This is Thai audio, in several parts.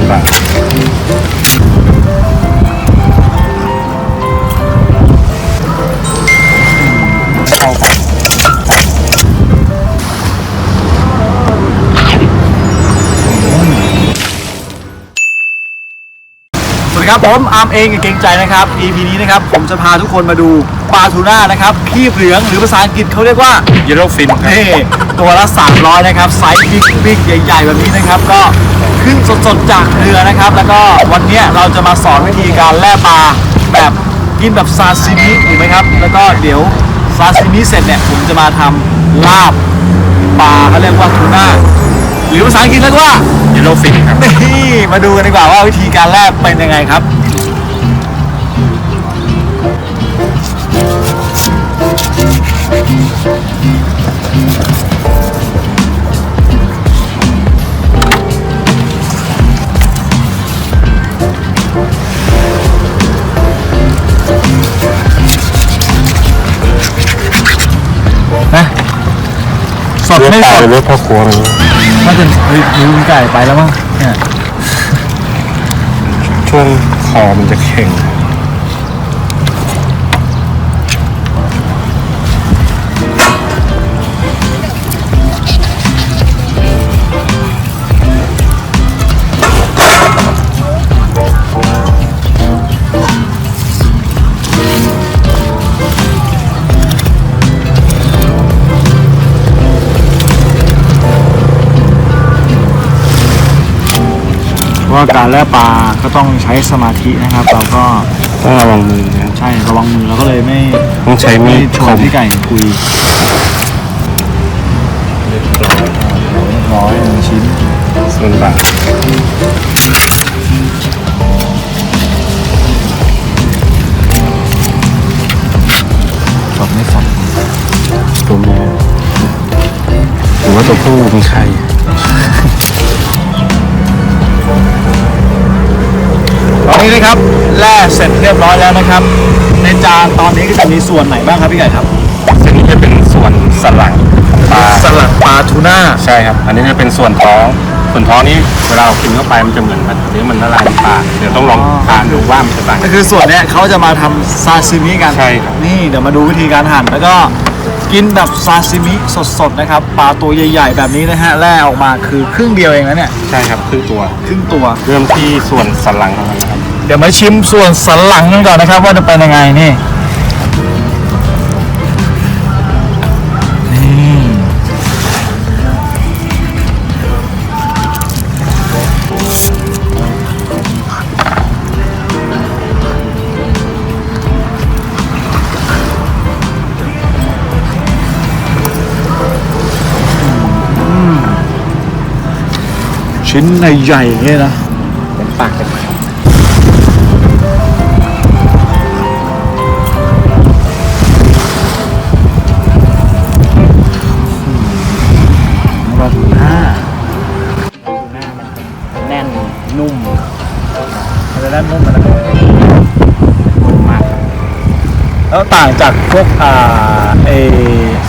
น ครับผมอาร์มเองกับเก่งใจนะครับ EP นี้นะครับผมจะพาทุกคนมาดูปลาทูน่านะครับคีบเหลืองหรือภาษาอังกฤษเขาเรียกว่า เยลโล่ฟินครับ นี่ตัวละ 300 นะครับไซส์บิ๊กบิ๊กใหญ่ๆ แบบนี้นะครับ ก็ขึ้นสดๆ จากเรือนะครับ แล้วก็วันเนี้ยเราจะมาสอนวิธีการแล่ปลาแบบกินแบบซาซิมิถูกไหมครับ แล้วก็เดี๋ยวซาซิมิเสร็จเนี่ยผมจะมาทำลาบปลาเขาเรียกว่าทูน่า หรือภาษาอังกฤษเรียกว่าเยลโล่ฟินครับ นี่มาดูกันดีกว่าว่าวิธีการแล่เป็นยังไงครับนะ สดไม่สดเลือกพ่อครัวมันน่าจะเฮ้ยลืมไก่ไปแล้วมั้งเนี่ยช่วงคอมันจะแข็ง ว่าการแล่ปลาก็ต้องใช้สมาธินะครับ เราก็ต้องระวังมือนะครับ ใช่ระวังมือเราก็เลยไม่ต้องใช้มีไม่ดชควนมพี่ไก่คุยร้อยหนึ่งชิ้นส่วนบาทสดไม่สดตัวเมียหรือว่าตัวผู้มีไข่ ตอนนี้นะครับแล่เสร็จเรียบร้อยแล้วนะครับ ในจานตอนนี้ก็จะมีส่วนไหนบ้างครับพี่ไก่ครับซึ่งนี้จะเป็นส่วนสันหลังปลาสลัดปลาทูน่าใช่ครับ อันนี้จะเป็นส่วนท้องส่วนท้องนี้เวลาเรากินเข้าไปมันจะเหมือนมันหรือมันละลายในปากเดี๋ยวต้องลองทานดูว่ามันจะต่างก็คือส่วนเนี้ยเขาจะมาทำซาซิมิกันใช่ครับนี่เดี๋ยวมาดูวิธีการหั่นแล้วก็กินแบบซาซิมิสดๆนะครับปลาตัวใหญ่ ๆ แบบนี้นะฮะแล่ออกมาคือครึ่งเดียวเองนะเนี่ยใช่ครับครึ่งตัว ครึ่งตัว เริ่มที่ส่วนสันหลังของมันนะครับ เดี๋ยวมาชิมส่วนสันหลังกันก่อนนะครับ ว่าจะเป็นยังไงนี่นี่ชิ้นใหญ่ๆอย่เงี้ยนะเป็นปากเป็น จะด้านนุ่มมันนะมาก แล้วต่างจากพวกอ่าเอ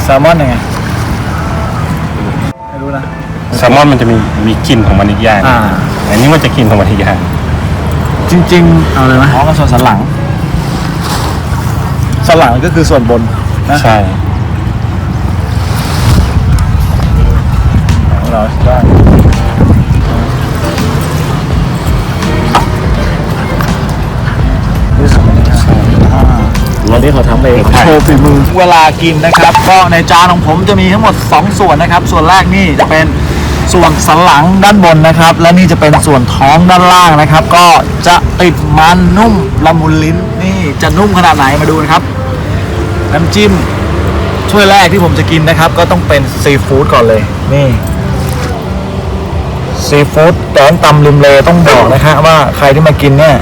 แซลมอนยังไงไม่รู้นะ แซลมอนมันจะมีมีกลิ่นของมันอีกอย่างอ่า อันนี้มันจะกลิ่นของมันอีกอย่างจริงๆเอาเลยไหมอ๋อก็ส่วนสันหลังสันหลังก็คือส่วนบนนะใช่ ของเราได้ วันนี้เขาทำเองโชว์ฝีมือ เวลากินนะครับ ก็ในจานของผมจะมีทั้งหมด 2 ส่วนนะครับ ส่วนแรกนี่จะเป็นส่วนสันหลังด้านบนนะครับ และนี่จะเป็นส่วนท้องด้านล่างนะครับ ก็จะติดมันนุ่มละมุนลิ้นนี่จะนุ่มขนาดไหนมาดูนะครับน้ำจิ้มถ้วยแรกที่ผมจะกินนะครับ ก็ต้องเป็นซีฟู้ดก่อนเลยนี่ซีฟู้ดแกงตำริมเลต้องบอกนะฮะว่าใครที่มากินเนี่ย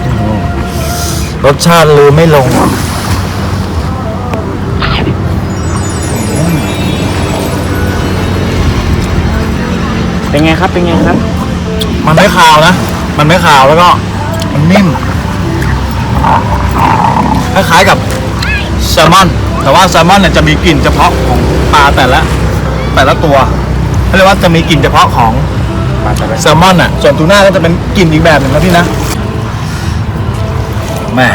รสชาติลืมไม่ลง เป็นไงครับ เป็นไงครับ มันไม่คาวนะ มันไม่คาวแล้วก็ มันนิ่ม คล้ายๆกับแซลมอน แต่ว่าแซลมอนเนี่ยจะมีกลิ่นเฉพาะของปลาแต่ละแต่ละตัวเขาเรียกว่าจะมีกลิ่นเฉพาะของปมาจะได้แซลมอนอะ ส่วนทูน่าก็จะเป็นกลิ่นอีกแบบหนึ่งนะพี่นะแหม่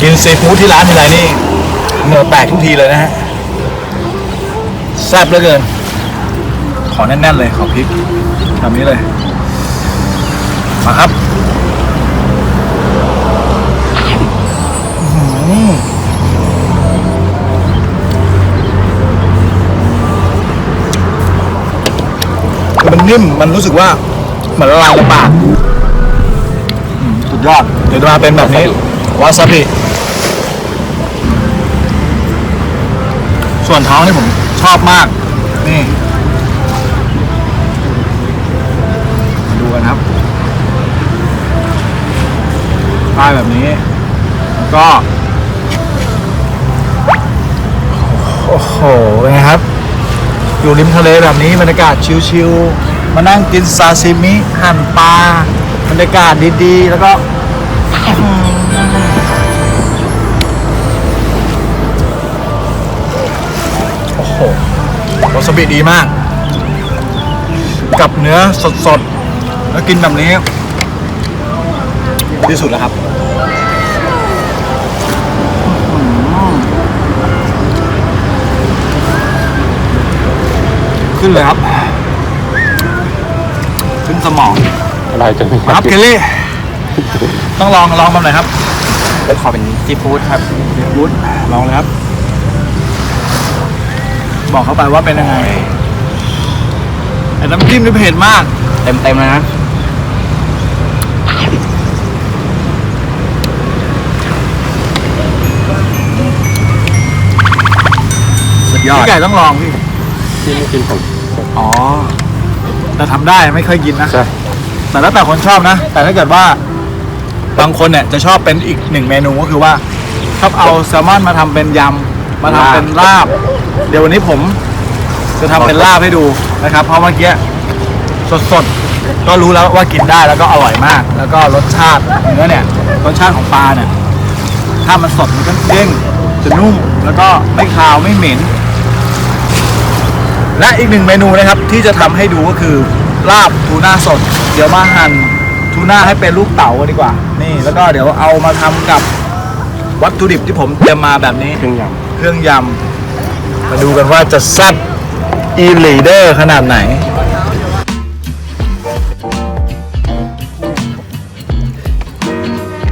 กินซีฟู้ดที่ร้านทีไรนี่เหงื่อแตกทุกทีเลยนะฮะ แซ่บเหลือเกิน ขอแน่นๆเลยขอพริกแบบนี้เลย มาครับอื้อหือคือมันนิ่ม มันรู้สึกว่าเหมือนละลายในปากอืมสุดยอด เดี๋ยวจะมาเป็นแบบนี้วาซาบิส่วนท้องนี่ผม ชอบมาก นี่มาดูกันครับป้ายแบบนี้ ก็โอ้โหเป็นไงครับ อยู่ริมทะเลแบบนี้บรรยากาศชิลๆมานั่งกินซาซิมิหั่นปลาบรรยากาศดีๆ แล้วก็าซาบิดีมาก กับเนื้อสดๆ แล้วกินแบบนี้ ที่สุดแล้วครับขึ้นเลยครับ ขึ้นสมองอะไรจะไม่มาครับเคลลี่ ต้องลองลองแบบไหนครับขอเป็นซีฟู้ดครับซีฟู้ดลองเลยครับ บอกเขาไปว่าเป็นยังไงไอ้น้ำจิ้มนี่เผ็ดมาก เต็มเต็มเลยนะ สุดยอดพี่ไก่ต้องลองพี่ ที่ไม่กินผม อ๋อ แต่ทำได้ไม่เคยกินนะ ใช่ แต่แล้วแต่คนชอบนะ แต่ถ้าเกิดว่า บางคนเนี่ยจะชอบเป็นอีกหนึ่งเมนูก็คือว่าชอบเอาแซลมอนมาทำเป็นยำ มาทำเป็นลาบ เดี๋ยววันนี้ผมจะทำเป็นลาบให้ดูนะครับ เพราะเมื่อกี้สดๆก็รู้แล้วว่ากินได้แล้วก็อร่อยมาก แล้วก็รสชาติเนื้อเนี่ยรสชาติของปลาเนี่ย ถ้ามันสดมันก็เด้งจะนุ่มแล้วก็ไม่คาวไม่เหม็น และอีกหนึ่งเมนูนะครับที่จะทำให้ดูก็คือลาบทูน่าสด เดี๋ยวมาหั่นทูน่าให้เป็นลูกเต๋ากันดีกว่า นี่แล้วก็เดี๋ยวเอามาทำกับวัตถุดิบที่ผมเตรียมมาแบบนี้ เครื่องยเครื่องยำ มาดูกันว่าจะแซ่บอีลีเดอร์ขนาดไหน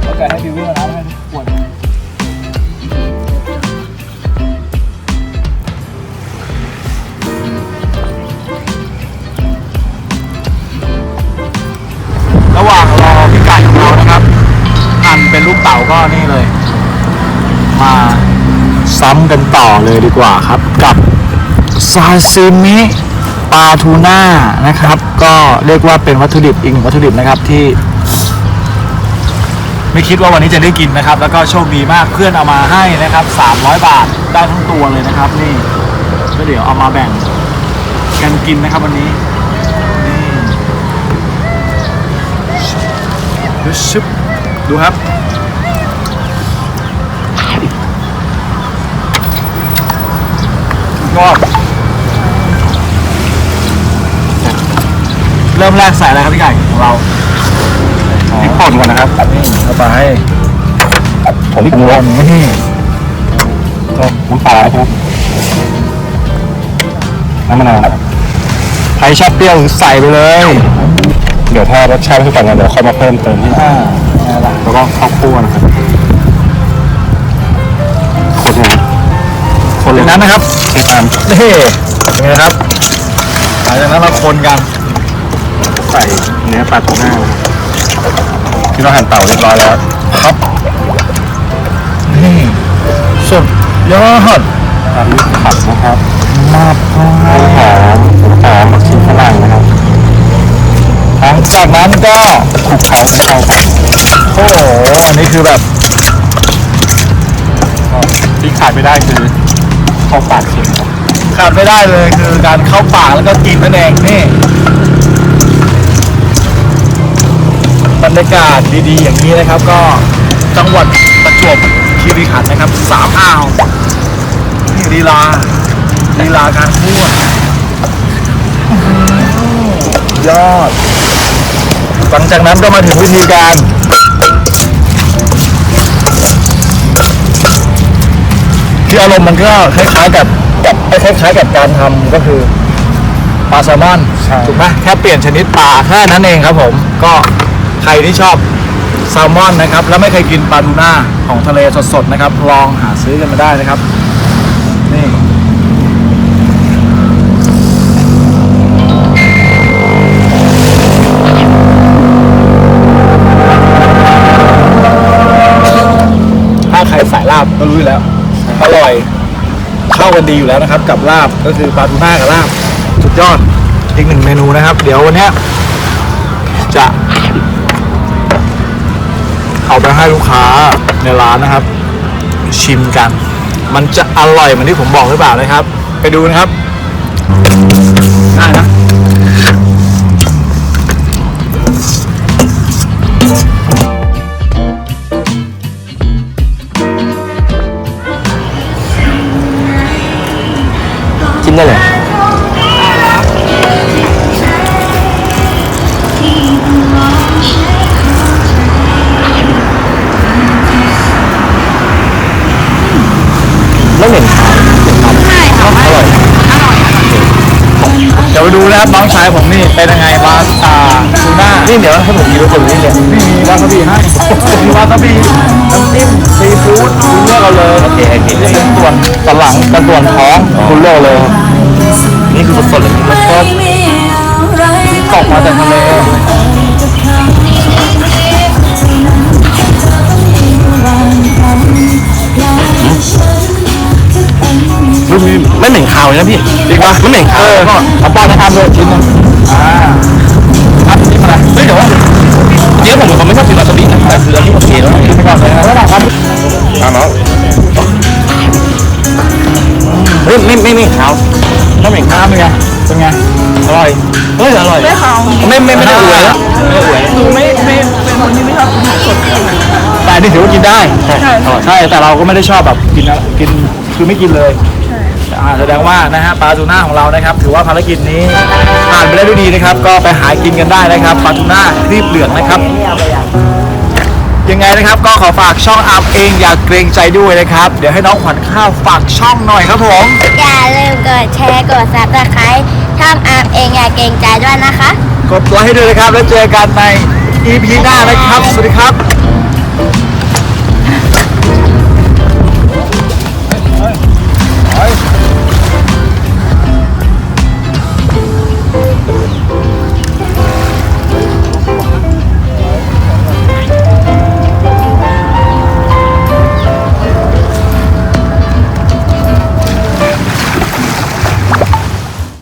โอเคให้บิววิ่งมาล้วให้ขวดระหว่างรอพี่ไก่ของเรานะครับหันเป็นลูกเต๋าก็นี่เลย มาซ้ำกันต่อเลยดีกว่าครับ ซาซิมิปลาทูน่านะครับ ก็เรียกว่าเป็นวัตถุดิบอีกหนึ่งวัตถุดิบนะครับที่ ไม่คิดว่าวันนี้จะได้กินนะครับ แล้วก็โชคดีมากเพื่อนเอามาให้นะครับ 300 บาทได้ทั้งตัวเลยนะครับ นี่ก็เดี๋ยวเอามาแบ่งกันกินนะครับวันนี้นี่ดูชุบดูครับก็ เริ่มแรกใส่อะไรครับพี่ไก่ของเราำพริกป่นก่อนนะครับนี่เข้าไปผมพริกปรุงรป่สนนี่น้ำปลาครับน้ำมะนาวใครชอบเปรี้ยวใส่ไปเลย เดี๋ยวถ้ารสชาติไม่ถูกกันเดี๋ยวค่อยมาเพิ่มเติมที่อ่านี่แหละแล้วก็ข้าวคั่วนะครับคนเนี่ยคนเลยนั้นนะครับเชฟตามนี่เป็นไงครับหลังจากนั้นเราคนกัน ใส่เนื้อปลาทูน่าที่เราหั่นเต่าเรียบร้อยแล้วครับนี่สุดยอดตามด้วยผักนะครับมากต้นหอมหอมผักชีฝรั่งนะครับหลังจากนั้นก็คลุกเคล้าให้เข้ากันโอ้โหอันนี้คือแบบที่ขาดไม่ได้คือข้าวปากเค็มครับขาดไม่ได้เลยคือการเข้าปากแล้วก็กินนั่นเองนี่ รรยากาศดีๆ อย่างนี้นะครับ ก็จังหวัดประจวบคีรีขันธ์นะครับสามอ่าวนี่ลีลาลีลาการพูดยอด หลังจากนั้นก็มาถึงวิธีการคืออารมณ์มันก็คล้ายๆกับกับคล้ายๆกับการทำก็คือปลาแซลมอนใช่ถูกไหมแค่เปลี่ยนชนิดปลาแค่นั้นเองครับผมก็ ใครที่ชอบแซลมอนนะครับ แล้วไม่เคยกินปลาทูน่าของทะเลสดๆนะครับ ลองหาซื้อกันมาได้นะครับ นี่ถ้าใครสายลาบก็รู้อยู่แล้ว อร่อยเข้ากันดีอยู่แล้วนะครับ กับลาบก็คือปลาทูน่ากับลาบสุดยอดอีกหนึ่งเมนูนะครับ เดี๋ยววันนี้จะ เอาไปให้ลูกค้าในร้านนะครับ ชิมกัน มันจะอร่อยเหมือนที่ผมบอกหรือเปล่านะครับ ไปดูนะครับได้นะ เดี๋ยวไปดูนะครับน้องชายผมนี่เป็นยังไงบาสตาทูน่านี่เดี๋ยวให้ผมยืนคนนี้เลยนี่มีวาซาบิให้มีวาซาบิน้ำจิ้มซีฟู้ดคุณเลือกเอาเลยโอเคโอเคนี่เป็นส่วนสันหลังเป็นส่วนท้องคุณเลือกเอาเลยนี่คือสดๆเลยมันก็ตกมาจากทะเลไม่เหม็นคาวเลยนะพี่จริงปะไม่เหม็นคาวเออก็เอาป้อนนะ ครับเลยชิ้นหนึงอ่าครับนี่มาเลยเฮ้ยเดี๋ยวว่าจริงๆผมเป็นคนไม่ชอบกินวาซาบินะแต่คืออันนี้โอเคแล้วกินไปก่อนเลยนะแล้วนะครับอะน้องเฮ้ยไม่ไม่ไม่ขาวน้ำเหม็นข้ามเป็นไงเป็นไงอร่อยเฮ้ยอร่อยไม่เขาไม่ไม่ไม่ได้อวยแล้วไม่ได้อวยหนูไม่ไม่เป็นคนที่ไม่ชอบกินสดแต่อันนี่ถือว่ากินได้ใช่อร่อยใช่แต่เราก็ไม่ได้ชอบแบบกินอะกินคือไม่กินเลย อ่าแสดงว่านะฮะปลาทูน่าของเรานะครับ ถือว่าภารกิจนี้ผ่านไปได้ด้วยดีนะครับ ก็ไปหากินกันได้นะครับปลาทูน่าครีบเหลืองนะครับ ยังไงนะครับก็ขอฝากช่องอัพเองอย่าเกรงใจด้วยนะครับ เดี๋ยวให้น้องขวัญข้าวฝากช่องหน่อยครับผมอย่าลืมกดแชร์กดซับสไครต์ช่องอาร์มเองอย่าเกรงใจด้วยนะคะ กดไลค์ให้ด้วยนะครับแล้วเจอกันใน EP หน้านะครับ สวัสดีครับ